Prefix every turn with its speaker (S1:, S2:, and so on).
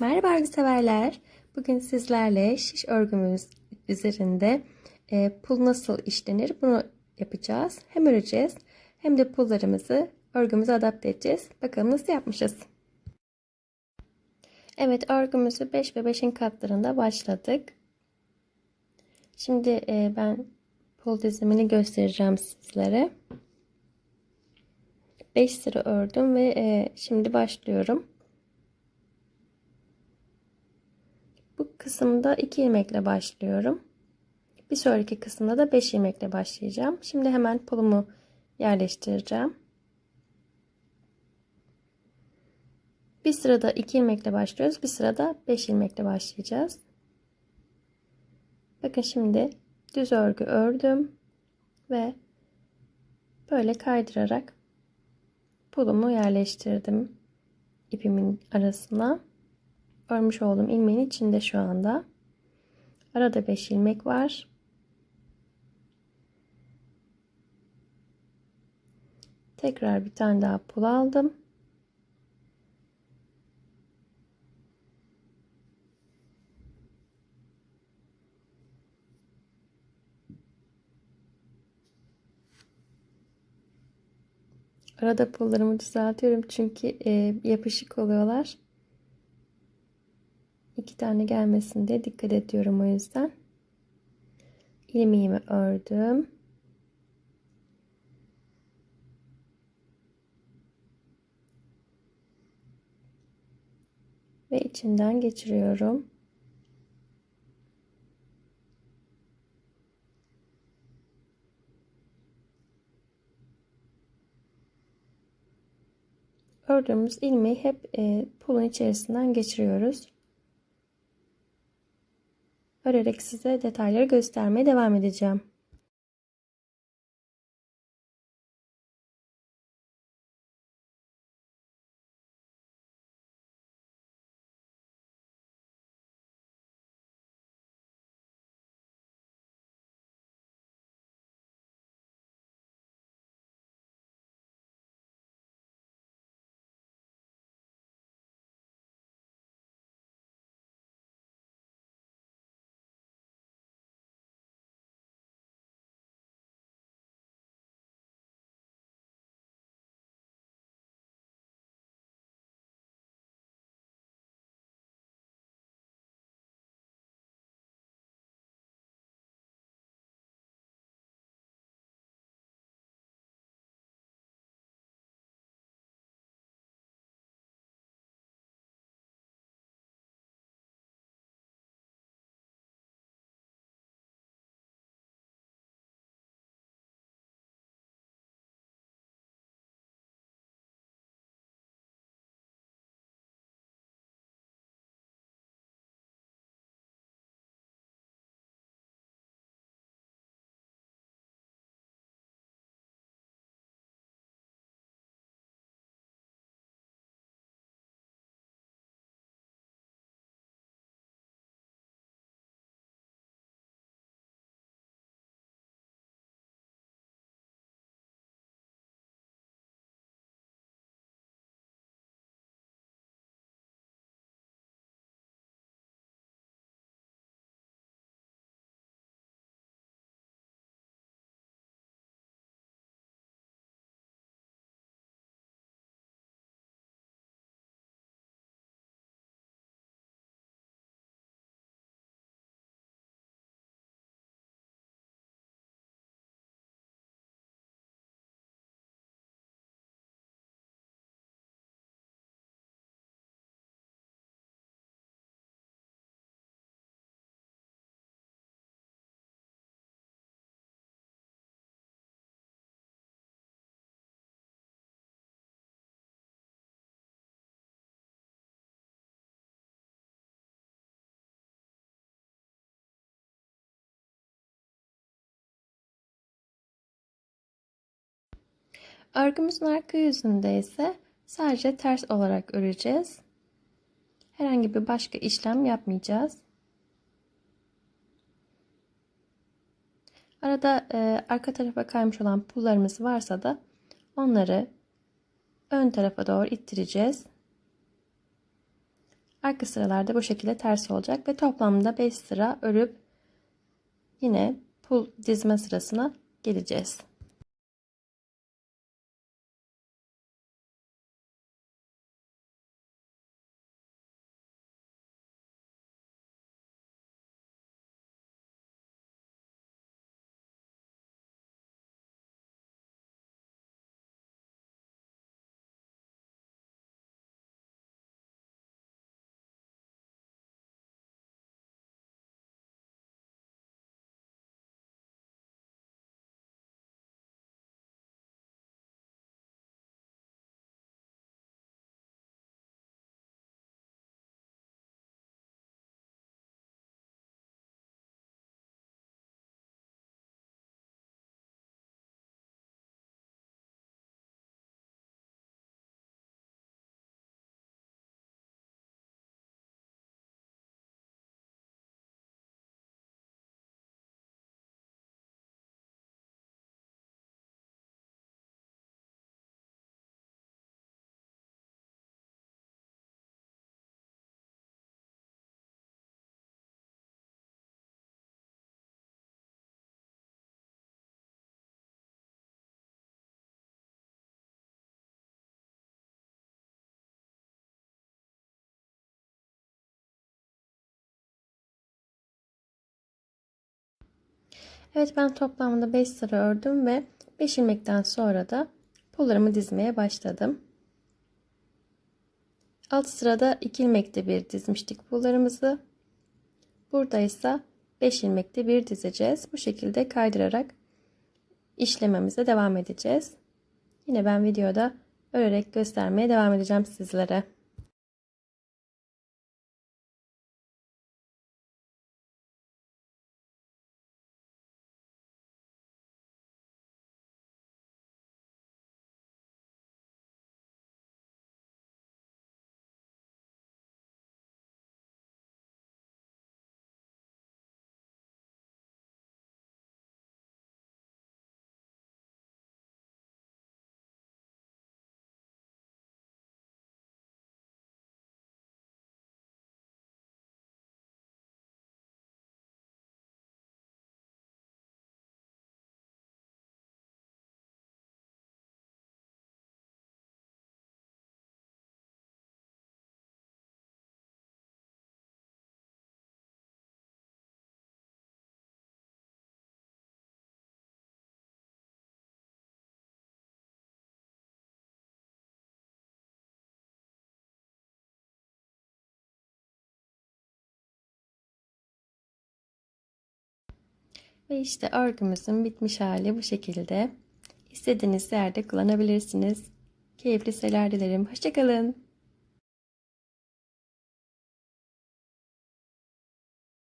S1: Merhaba örgü severler. Bugün sizlerle şiş örgümüz üzerinde e, pul nasıl işlenir bunu yapacağız. Hem öreceğiz hem de pullarımızı örgümüze adapte edeceğiz. Bakalım nasıl yapmışız. Evet örgümüzü 5 ve 5'in katlarında başladık. Şimdi e, ben pul dizimini göstereceğim sizlere. 5 sıra ördüm ve e, şimdi başlıyorum. Kısımda 2 ilmekle başlıyorum. Bir sonraki kısımda da 5 ilmekle başlayacağım. Şimdi hemen pulumu yerleştireceğim. Bir sırada 2 ilmekle başlıyoruz. Bir sırada 5 ilmekle başlayacağız. Bakın şimdi düz örgü ördüm ve böyle kaydırarak pulumu yerleştirdim ipimin arasına. Örmüş olduğum ilmeğin içinde şu anda. Arada 5 ilmek var. Tekrar bir tane daha pul aldım. Arada pullarımı düzeltiyorum çünkü e, yapışık oluyorlar. İki tane gelmesin diye dikkat ediyorum o yüzden. ilmeğimi ördüm. Ve içinden geçiriyorum. Ördüğümüz ilmeği hep e, pulun içerisinden geçiriyoruz örerek size detayları göstermeye devam edeceğim. Örgümüzün arka yüzünde ise sadece ters olarak öreceğiz. Herhangi bir başka işlem yapmayacağız. Arada e, arka tarafa kaymış olan pullarımız varsa da onları ön tarafa doğru ittireceğiz. Arka sıralarda bu şekilde ters olacak ve toplamda 5 sıra örüp yine pul dizme sırasına geleceğiz. Evet ben toplamda 5 sıra ördüm ve 5 ilmekten sonra da pullarımı dizmeye başladım. Alt sırada 2 ilmekte bir dizmiştik pullarımızı. Burada ise 5 ilmekte bir dizeceğiz. Bu şekilde kaydırarak işlememize devam edeceğiz. Yine ben videoda örerek göstermeye devam edeceğim sizlere. Ve işte örgümüzün bitmiş hali bu şekilde. İstediğiniz yerde kullanabilirsiniz. Keyifli seyirler dilerim. Hoşçakalın.